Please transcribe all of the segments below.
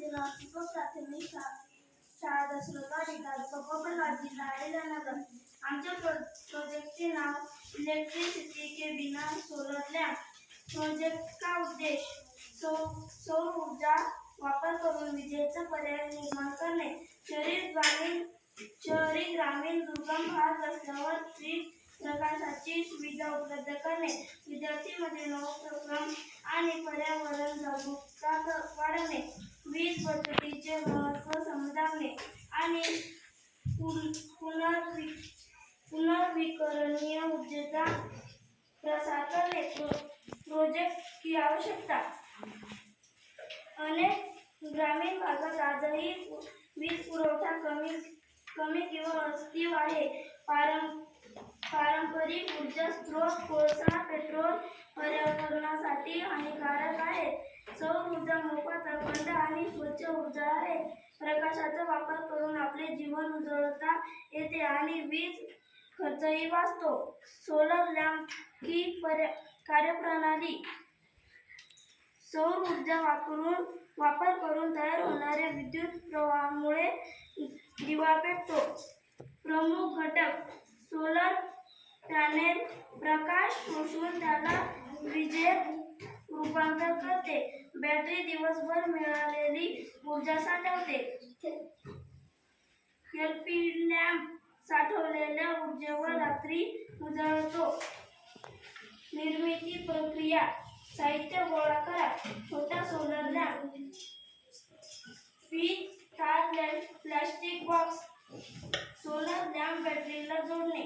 माझे नाव प्राथमिक शाळा दसरथवाडी तालुका कोपरगाव जिल्हा अहिल्यानगर आमच्या प्रो प्रोजेक्टचे नाव इलेक्ट्रिसिटी के बिना सोलर लॅम्प प्रोजेक्ट का उद्देश सौ सौर ऊर्जा वापर करून विजेचा पर्याय निर्माण करणे. शहरी ग्रामीण शहरी ग्रामीण दुर्गम भाग रस्त्यावर वीज प्रकाशाची सुविधा उपलब्ध करणे. विद्यार्थीमध्ये नवोपक्रम आणि पर्यावरण जागरूकता वाढवणे. वीज बचतीचे महत्त्व समजावणे आणि पुनर्वि पुनर्विकरणीय ऊर्जेचा प्रसार करणे प्रोजेक्ट की आवश्यकता. अनेक ग्रामीण भागात आजही वीज पुरवठा कमी कमी किंवा अस्तित्व आहे. पारं पारंपरिक ऊर्जा स्रोत कोळसा पेट्रोल पर्यावरणासाठी हानिकारक आहे. सौर ऊर्जा स्वच्छ ऊर्जा आहे प्रकाशाचा वापर करून आपले जीवन उजळता येते आणि वीज खर्चही वाचतो. सोलर लॅम्प ही कार्यप्रणाली सौर ऊर्जा वापरून वापर करून तयार होणाऱ्या विद्युत प्रवाहामुळे दिवा पेटतो. प्रमुख घटक सोलर पॅनेल प्रकाश शोषून त्याला विजेत रूपांतर करते. बॅटरी दिवसभर मिळालेली ऊर्जा साठवते. एल पी लॅम्प साठवलेल्या ऊर्जेवर रात्री उजळतो. निर्मिती प्रक्रिया. साहित्य गोळा करा. छोटा सोलर लॅम्प पीठ तार lamp plastic box solar lamp बॅटरीला जोडणे.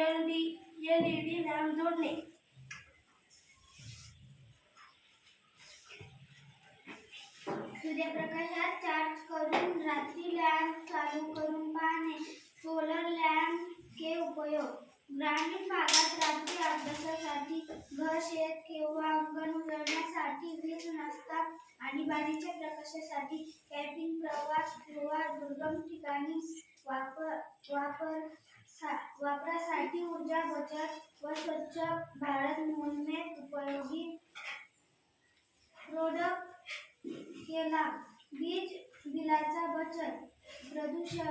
L D L E D lamp जोडणे. सूर्यप्रकाशात चार्ज करून रात्री लॅम्प चालू करून पाहणे सोलर लॅम्प चे उपयोग. ग्रामीण भागात रात्री अभ्यासासाठी घर शेत किंवा अंगण उजळण्यासाठी वीज नसतात आणीबाणीच्या प्रकाशासाठी कॅपिंग प्रवास किंवा दुर्गम ठिकाणी वापर वापर सा- वापरासाठी ऊर्जा बचत व स्वच्छ भारत मोहिमेत उपयोगी. प्रोडक्ट केला. वीज बिलाचा बचत प्रदूषण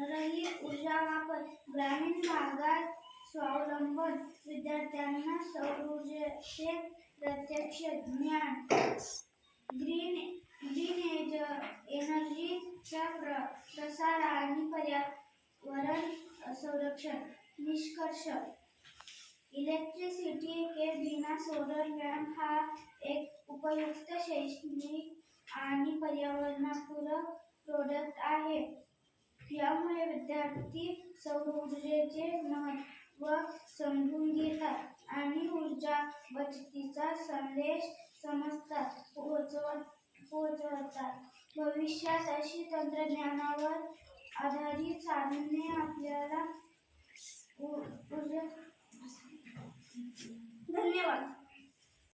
रहित ऊर्जा वापर ग्रामीण भागात स्वावलंबन विद्यार्थ्यांना सौर ऊर्जेचे प्रत्यक्ष ज्ञान ग्रीन ग्रीन एज एनर्जीचा प्र प्रसार आणि पर्यावरण संरक्षण निष्कर्ष. इलेक्ट्रिसिटी के बिना सोलर लॅम्प हा एक उपयुक्त शैक्षणिक आणि पर्यावरणपूरक प्रोडक्ट आहे. यामुळे विद्यार्थी सौर ऊर्जेचे महत्त्व समजून घेतात आणि ऊर्जा बचतीचा संदेश समजतात पोहोचवत पोहोचवतात. भविष्यात अशी तंत्रज्ञानावर आधारित साधने आपल्याला धन्यवाद.